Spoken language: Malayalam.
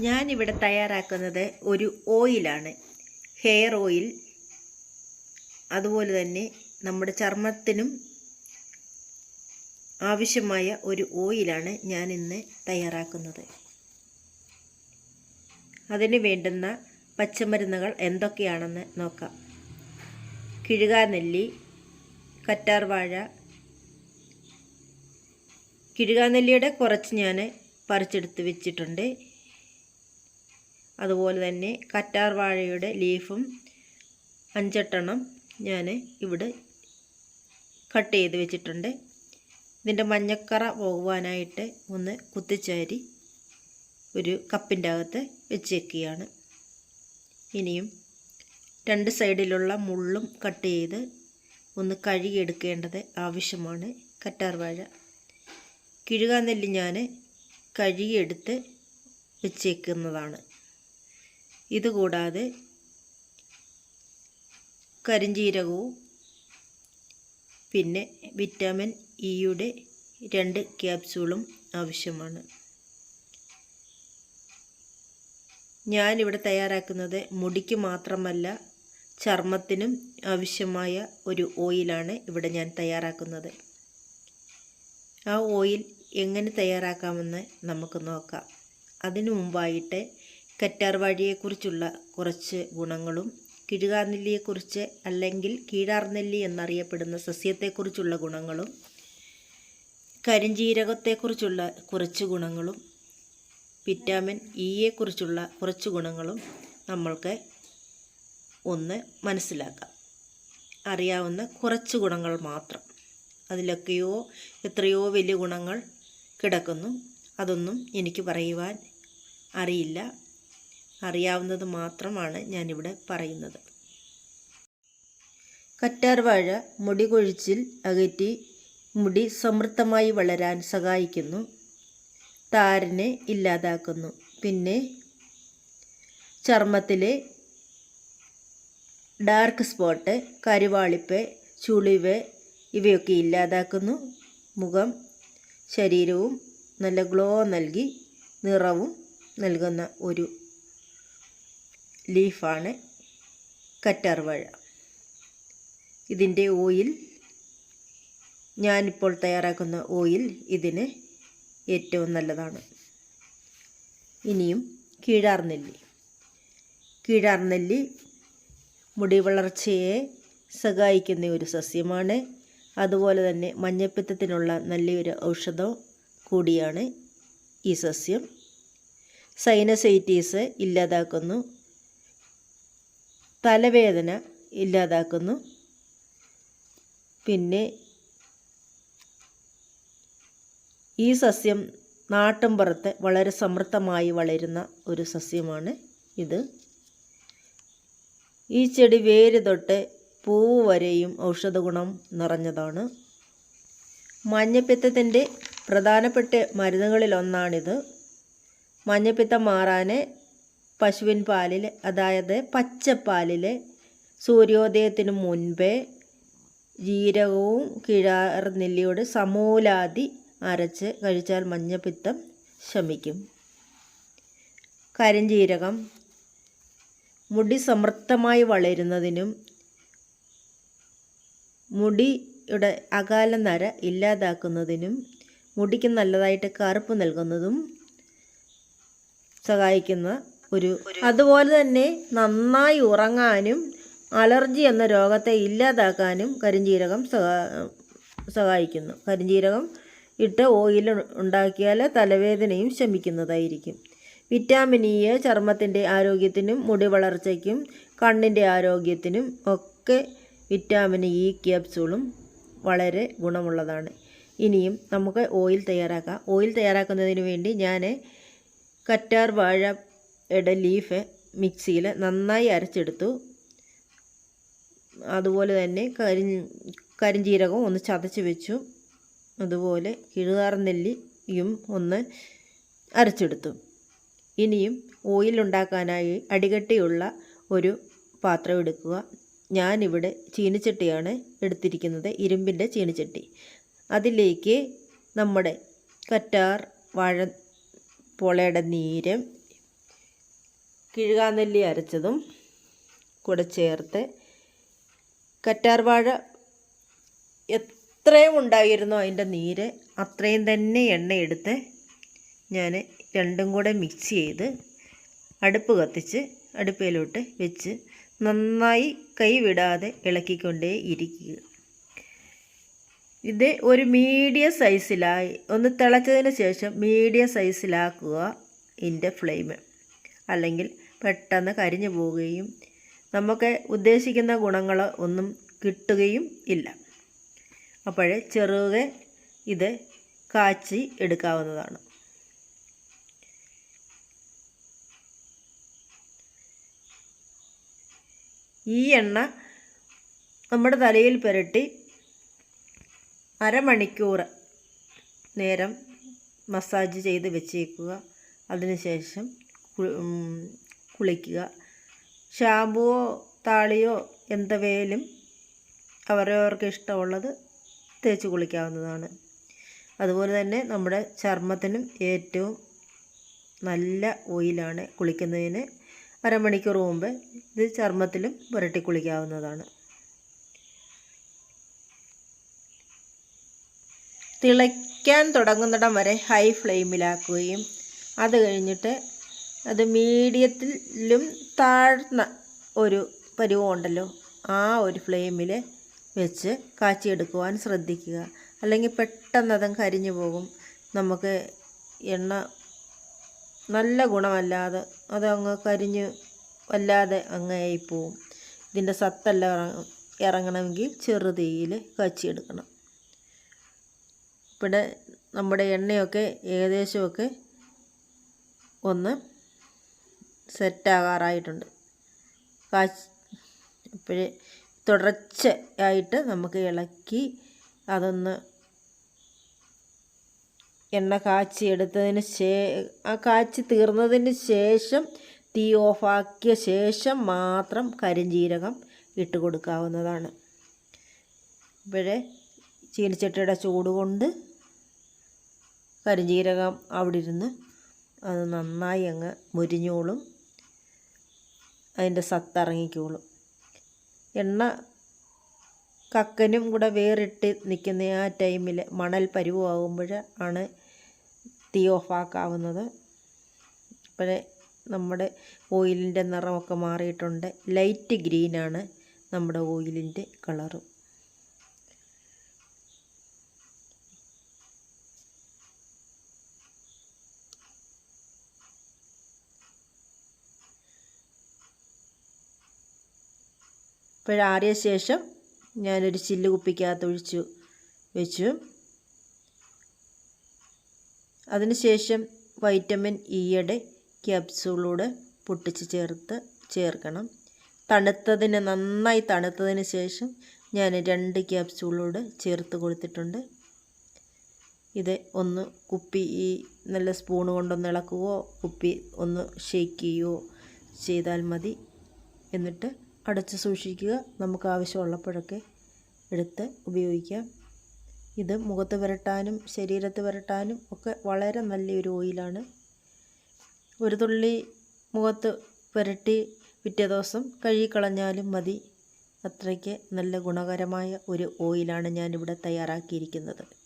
ഞാനിവിടെ തയ്യാറാക്കുന്നത് ഒരു ഓയിലാണ്. Hair oil. അതുപോലെ തന്നെ നമ്മുടെ ചർമ്മത്തിനും ആവശ്യമായ ഒരു ഓയിലാണ് ഞാൻ ഇന്ന് തയ്യാറാക്കുന്നത്. അതിന് വേണ്ടുന്ന പച്ചമരുന്നുകൾ എന്തൊക്കെയാണെന്ന് നോക്കാം. കിഴുകാനെല്ലി കറ്റാർവാഴ. കിഴുകാനെല്ലിയുടെ കുറച്ച് ഞാൻ പറിച്ചെടുത്ത് വെച്ചിട്ടുണ്ട്. അതുപോലെ തന്നെ കറ്റാർ വാഴയുടെ ലീഫും അഞ്ചെട്ടെണ്ണം ഞാൻ ഇവിടെ കട്ട് ചെയ്ത് വെച്ചിട്ടുണ്ട്. ഇതിന്റെ മഞ്ഞക്കറ പോകുവാനായിട്ട് ഒന്ന് കുത്തിച്ചാരി ഒരു കപ്പിന്റെ അകത്ത് വെച്ചേക്കുകയാണ്. ഇനിയും രണ്ട് സൈഡിലുള്ള മുള്ളും കട്ട് ചെയ്ത് ഒന്ന് കഴുകിയെടുക്കേണ്ടത് ആവശ്യമാണ് കറ്റാർ കറ്റാർവാഴ കിഴുകാനെല്ലി ഞാൻ കഴുകിയെടുത്ത് വെച്ചേക്കുന്നതാണ്. ഇതുകൂടാതെ കരിഞ്ജീരകവും പിന്നെ വിറ്റാമിൻ ഇയുടെ രണ്ട് ക്യാപ്സൂളും ആവശ്യമാണ്. ഞാനിവിടെ തയ്യാറാക്കുന്നത് മുടിക്ക് മാത്രമല്ല ചർമ്മത്തിനും ആവശ്യമായ ഒരു ഓയിലാണ് ഇവിടെ ഞാൻ തയ്യാറാക്കുന്നത്. ആ ഓയിൽ എങ്ങനെ തയ്യാറാക്കാമെന്ന് നമുക്ക് നോക്കാം. അതിനു മുമ്പായിട്ട് കറ്റാർവാഴിയെക്കുറിച്ചുള്ള കുറച്ച് ഗുണങ്ങളും കിഴുകാർനെല്ലിയെക്കുറിച്ച് അല്ലെങ്കിൽ കീഴാർനെല്ലി എന്നറിയപ്പെടുന്ന സസ്യത്തെക്കുറിച്ചുള്ള ഗുണങ്ങളും കരിഞ്ജീരകത്തെക്കുറിച്ചുള്ള കുറച്ച് ഗുണങ്ങളും വിറ്റാമിൻ ഇയെക്കുറിച്ചുള്ള കുറച്ച് ഗുണങ്ങളും നമ്മൾക്ക് ഒന്ന് മനസ്സിലാക്കാം. അറിയാവുന്ന കുറച്ച് ഗുണങ്ങൾ മാത്രം. അതിലൊക്കെയോ എത്രയോ വലിയ ഗുണങ്ങൾ കിടക്കുന്നു. അതൊന്നും എനിക്ക് പറയുവാൻ അറിയില്ല. അറിയാവുന്നത് മാത്രമാണ് ഞാനിവിടെ പറയുന്നത്. കറ്റാർവാഴ മുടി കൊഴിച്ചിൽ അകറ്റി മുടി സമൃദ്ധമായി വളരാൻ സഹായിക്കുന്നു. താരനെ ഇല്ലാതാക്കുന്നു. പിന്നെ ചർമ്മത്തിലെ ഡാർക്ക് സ്പോട്ട് കരുവാളിപ്പ് ചുളിവ് ഇവയൊക്കെ ഇല്ലാതാക്കുന്നു. മുഖം ശരീരവും നല്ല ഗ്ലോ നൽകി നിറവും നൽകുന്ന ഒരു ലീഫാണ് കറ്റാർവാഴ ഇതിന്റെ ഓയിൽ ഞാനിപ്പോൾ തയ്യാറാക്കുന്ന ഓയിൽ ഇതിന് ഏറ്റവും നല്ലതാണ്. ഇനിയും കീഴാർനെല്ലി കീഴാർനെല്ലി മുടി വളർച്ചയെ സഹായിക്കുന്ന ഒരു സസ്യമാണ്. അതുപോലെ തന്നെ മഞ്ഞപ്പിത്തത്തിനുള്ള നല്ലൊരു ഔഷധം കൂടിയാണ് ഈ സസ്യം. സൈനസൈറ്റീസ് ഇല്ലാതാക്കുന്നു. തലവേദന ഇല്ലാതാക്കുന്നു. പിന്നെ ഈ സസ്യം നാട്ടിൻപുറത്ത് വളരെ സമൃദ്ധമായി വളരുന്ന ഒരു സസ്യമാണ് ഇത്. ഈ ചെടി വേര് തൊട്ട് പൂവ് വരെയും ഔഷധഗുണം നിറഞ്ഞതാണ്. മഞ്ഞപ്പിത്തത്തിന്റെ പ്രധാനപ്പെട്ട മരുന്നുകളിലൊന്നാണിത്. മഞ്ഞപ്പിത്തം മാറാൻ പശുവിൻ പാലിൽ അതായത് പച്ചപ്പാലിൽ സൂര്യോദയത്തിന് മുൻപേ ജീരകവും കിഴാർ നെല്ലിയോട് സമൂലാതി അരച്ച് കഴിച്ചാൽ മഞ്ഞപ്പിത്തം ശമിക്കും. കരിഞ്ജീരകം മുടി സമൃദ്ധമായി വളരുന്നതിനും മുടിയുടെ അകാല നര ഇല്ലാതാക്കുന്നതിനും മുടിക്ക് നല്ലതായിട്ട് കറുപ്പ് നൽകുന്നതും സഹായിക്കുന്ന ഒരു അതുപോലെ തന്നെ നന്നായി ഉറങ്ങാനും അലർജി എന്ന രോഗത്തെ ഇല്ലാതാക്കാനും കരിഞ്ചീരകം സഹായിക്കുന്നു. കരിഞ്ചീരകം ഇട്ട് ഓയിൽ ഉണ്ടാക്കിയാൽ തലവേദനയും ശമിക്കുന്നതായിരിക്കും. വിറ്റാമിൻ ഇ ചർമ്മത്തിന്റെ ആരോഗ്യത്തിനും മുടി വളർച്ചയ്ക്കും കണ്ണിന്റെ ആരോഗ്യത്തിനും ഒക്കെ വിറ്റാമിൻ ഇ ക്യാപ്സൂളും വളരെ ഗുണമുള്ളതാണ്. ഇനിയും നമുക്ക് ഓയിൽ തയ്യാറാക്കാം. ഓയിൽ തയ്യാറാക്കുന്നതിന് വേണ്ടി ഞാൻ കറ്റാർ വാഴയുടെ ലീഫ് മിക്സിയിൽ നന്നായി അരച്ചെടുത്തു. അതുപോലെ തന്നെ കരി കരിഞ്ജീരകവും ഒന്ന് ചതച്ച് വെച്ചു. അതുപോലെ കിഴുകാർനെല്ലിയും ഒന്ന് അരച്ചെടുത്തു. ഇനിയും ഓയിൽ ഉണ്ടാക്കാനായി അടികട്ടിയുള്ള ഒരു പാത്രം എടുക്കുക. ഞാനിവിടെ ചീനിച്ചട്ടിയാണ് എടുത്തിരിക്കുന്നത് ഇരുമ്പിന്റെ ചീനിച്ചട്ടി. അതിലേക്ക് നമ്മുടെ കറ്റാർ വാഴ പോളയുടെ നീര് കിഴുകാനെല്ലി അരച്ചതും കൂടെ ചേർത്ത് കറ്റാർവാഴ എത്രയും ഉണ്ടായിരുന്നോ അതിന്റെ നീര് അത്രയും തന്നെ എണ്ണയെടുത്ത് ഞാൻ രണ്ടും കൂടെ മിക്സ് ചെയ്ത് അടുപ്പ് കത്തിച്ച് അടുപ്പയിലോട്ട് വെച്ച് നന്നായി കൈവിടാതെ ഇളക്കിക്കൊണ്ടേ ഇരിക്കുക. ഇത് ഒരു മീഡിയം സൈസിലായി ഒന്ന് തിളച്ചതിന് ശേഷം മീഡിയം സൈസിലാക്കുക ഇതിന്റെ ഫ്ലെയിം. അല്ലെങ്കിൽ പെട്ടെന്ന് കരിഞ്ഞു പോവുകയും നമുക്ക് ഉദ്ദേശിക്കുന്ന ഗുണങ്ങൾ ഒന്നും കിട്ടുകയും ഇല്ല. അപ്പോഴേ ചെറുകെ ഇത് കാച്ചി എടുക്കാവുന്നതാണ്. ഈ എണ്ണ നമ്മുടെ തലയിൽ പുരട്ടി അരമണിക്കൂർ നേരം മസാജ് ചെയ്ത് വെച്ചേക്കുക. അതിനുശേഷം കുളിക്കുക. ഷാമ്പുവോ താളിയോ എന്തവേലും അവരവർക്ക് ഇഷ്ടമുള്ളത് തേച്ച് കുളിക്കാവുന്നതാണ്. അതുപോലെ തന്നെ നമ്മുടെ ചർമ്മത്തിനും ഏറ്റവും നല്ല ഓയിലാണ് കുളിക്കുന്നതിന് അരമണിക്കൂർ മുമ്പ് ഇത് ചർമ്മത്തിലും പുരട്ടി കുളിക്കാവുന്നതാണ്. തിളയ്ക്കാൻ തുടങ്ങുന്നിടം വരെ ഹൈ ഫ്ലെയിമിലാക്കുകയും അത് കഴിഞ്ഞിട്ട് അത് മീഡിയത്തിലും താഴ്ന്ന ഒരു പരുവമുണ്ടല്ലോ ആ ഒരു ഫ്ലെയിമിൽ വെച്ച് കാച്ചിയെടുക്കുവാൻ ശ്രദ്ധിക്കുക. അല്ലെങ്കിൽ പെട്ടെന്ന് അതും കരിഞ്ഞു പോകും. നമുക്ക് എണ്ണ നല്ല ഗുണമല്ലാതെ അത് അങ്ങ് കരിഞ്ഞ് വല്ലാതെ അങ്ങായി പോവും. ഇതിന്റെ സത്തെല്ലാം ഇറങ്ങണമെങ്കിൽ ചെറുതീയിൽ കാച്ചിയെടുക്കണം. ഇവിടെ നമ്മുടെ എണ്ണയൊക്കെ ഏകദേശമൊക്കെ ഒന്ന് സെറ്റാകാറായിട്ടുണ്ട്. ഇപ്പോഴേ തുടർച്ചയായിട്ട് നമുക്ക് ഇളക്കി അതൊന്ന് എണ്ണ കാച്ചി എടുത്തതിന് ശേ ആ കാച്ചി തീർന്നതിന് ശേഷം തീ ഓഫാക്കിയ ശേഷം മാത്രം കരിഞ്ചീരകം ഇട്ട് കൊടുക്കാവുന്നതാണ്. ഇപ്പോഴേ ചീനിച്ചട്ടിയുടെ ചൂട് കൊണ്ട് കരിഞ്ജീരകം അവിടെ ഇരുന്ന് അത് നന്നായി അങ്ങ് മുരിഞ്ഞോളും. അതിന്റെ സത്ത് ഇറങ്ങിക്കോളും എണ്ണ കക്കനും കൂടെ വേറിട്ട് നിൽക്കുന്ന ആ ടൈമിൽ മണൽ പരുവാകുമ്പോൾ ആണ് തീ ഓഫാക്കാവുന്നത്. അപ്പോഴേ നമ്മുടെ ഓയിലിന്റെ നിറമൊക്കെ മാറിയിട്ടുണ്ട്. ലൈറ്റ് ഗ്രീനാണ് നമ്മുടെ ഓയിലിന്റെ കളറ്. ഇപ്പോഴാറിയ ശേഷം ഞാനൊരു ചില്ല് കുപ്പിക്കകത്ത് ഒഴിച്ചു വെച്ചു. അതിനുശേഷം വൈറ്റമിൻ ഇയുടെ ക്യാപ്സൂളൂടെ പൊട്ടിച്ച് ചേർത്ത് ചേർക്കണം. തണുത്തതിന് നന്നായി തണുത്തതിന് ശേഷം ഞാൻ രണ്ട് ക്യാപ്സൂളൂടെ ചേർത്ത് കൊടുത്തിട്ടുണ്ട്. ഇത് ഒന്ന് കുപ്പി ഈ നല്ല സ്പൂൺ കൊണ്ടൊന്ന് ഇളക്കുകയോ കുപ്പി ഒന്ന് ഷേക്ക് ചെയ്യുകയോ ചെയ്താൽ മതി. എന്നിട്ട് അടച്ച് സൂക്ഷിക്കുക. നമുക്ക് ആവശ്യമുള്ളപ്പോഴൊക്കെ എടുത്ത് ഉപയോഗിക്കാം. ഇത് മുഖത്ത് പുരട്ടാനും ശരീരത്ത് പുരട്ടാനും ഒക്കെ വളരെ നല്ലൊരു ഓയിലാണ്. ഒരു തുള്ളി മുഖത്ത് പുരട്ടി പിറ്റേ ദിവസം കഴുകിക്കളഞ്ഞാലും മതി. അത്രയ്ക്ക് നല്ല ഗുണകരമായ ഒരു ഓയിലാണ് ഞാനിവിടെ തയ്യാറാക്കിയിരിക്കുന്നത്.